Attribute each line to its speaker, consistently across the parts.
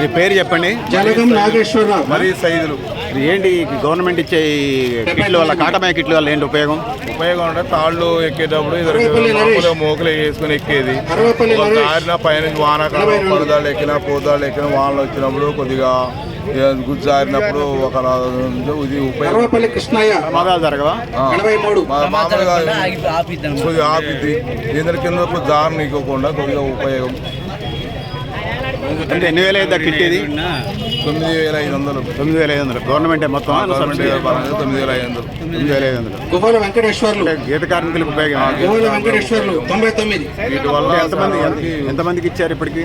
Speaker 1: మీ పేరు చెప్పండి.
Speaker 2: జలగం నాగేశ్వరరావు.
Speaker 3: మరీ సైజులు.
Speaker 1: ఇది ఏంటి గవర్నమెంట్ ఇచ్చే కిట్ల వల్ల కాటమయ కిట్ల వల్ల ఏంటి ఉపయోగం?
Speaker 3: ఉపయోగం అంటే తాళ్ళు ఎక్కేటప్పుడు ఇద్దరు మోకలు వేసుకుని ఎక్కేది. దారిన పైన వానాకాలం పరదాలు ఎక్కినా పోదాలు ఎక్కిన వానలు వచ్చినప్పుడు కొద్దిగా ఏ, గుజ్జు జారినప్పుడు ఒక ఇది ఉపయోగం.
Speaker 2: కృష్ణయ్య.
Speaker 1: ప్రమాదాలు జరగవా?
Speaker 3: మామూలుగా కొద్దిగా ఆపిద్ది. ఇద్దరి కింద దారి నీకోకుండా కొద్దిగా ఉపయోగం.
Speaker 1: అంటే ఎన్ని వేలు అయితే కిట్ ఇది
Speaker 3: తొమ్మిది వేల ఐదు వందలు.
Speaker 1: తొమ్మిది వేల ఐదు వందలు. గవర్నమెంట్ మొత్తం
Speaker 3: తొమ్మిది వేల ఐదు వందలు.
Speaker 1: తొమ్మిది వేల ఐదు వందలు.
Speaker 2: గువ్వల వెంకటేశ్వర్లు.
Speaker 1: అంటే గీత కార్మికులకు ఉపయోగం
Speaker 2: గువ్వల వెంకటేశ్వర్లు తొంభై తొమ్మిది.
Speaker 3: వీటి వల్ల
Speaker 1: అంటే ఎంతమంది ఎంతమందికి ఇచ్చారు ఇప్పటికి?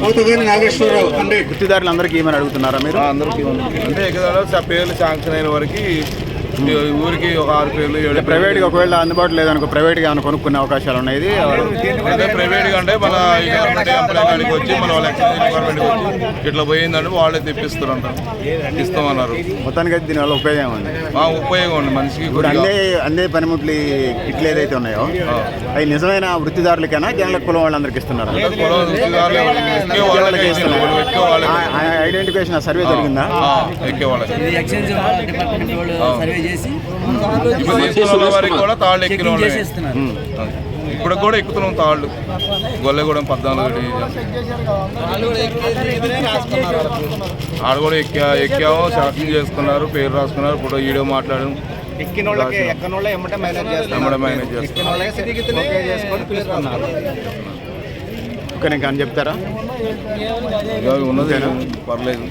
Speaker 2: పోతుగాని నాగేశ్వరరావు హండ్రెడ్.
Speaker 1: గుర్తిదారులందరికీ ఏమని అడుగుతున్నారా మీరు?
Speaker 3: అందరికి అంటే ఎక్కడ పేర్లు శాంక్షన్ అయిన వరకు ఊరికి ఒక ఆరు పేర్లు ఏడు
Speaker 1: ప్రైవేట్గా ఒకవేళ అందుబాటులో లేదనుకో ప్రైవేట్గా ఏమైనా కొనుక్కునే అవకాశాలు ఉన్నాయి. ఇది
Speaker 3: అదే ప్రైవేట్గా అంటే మన గవర్నమెంట్ వచ్చి మన వాళ్ళ ఎక్సైజ్ డిపార్ట్మెంట్ వచ్చి ఇట్లా పోయిందంటే వాళ్ళే తెప్పిస్తారంట. ఇస్తామన్నారు.
Speaker 1: మొత్తానికి అయితే దీనివల్ల ఉపయోగం ఉంది.
Speaker 3: ఉపయోగం ఉంది. మనిషికి
Speaker 1: ఇప్పుడు
Speaker 3: కొద్దిగా.
Speaker 1: అన్ని అన్ని పనిముట్లు కిట్లు ఏదైతే ఉన్నాయో అవి నిజమైన వృత్తిదారులకైనా జనల కులం వాళ్ళందరికీ ఇస్తున్నారు.
Speaker 3: ఎక్కే వాళ్ళకి ఇస్తున్నారు.
Speaker 1: ఐడెంటిఫికేషన్ సర్వే జరిగిందా?
Speaker 4: సర్వే చేసి
Speaker 3: వారికి కూడా తాళ్ళు ఎక్కిన ఇప్పుడు కూడా ఎక్కుతున్నాం తాళ్ళు. గొల్లెగూడెం పద్నాలుగు. ఆడ కూడా ఎక్కా ఎక్కాము షాపింగ్ చేసుకున్నారు పేరు రాసుకున్నారు ఫోటో వీడియో మాట్లాడాము.
Speaker 1: ఎక్కిన వాళ్ళకి ఎక్కన వాళ్ళే ఎమ్మటే మేనేజ్
Speaker 3: చేస్తున్నారు.
Speaker 1: ఓకే ఇంకా అని చెప్తారా?
Speaker 3: ఇక ఉన్నది పర్లేదు.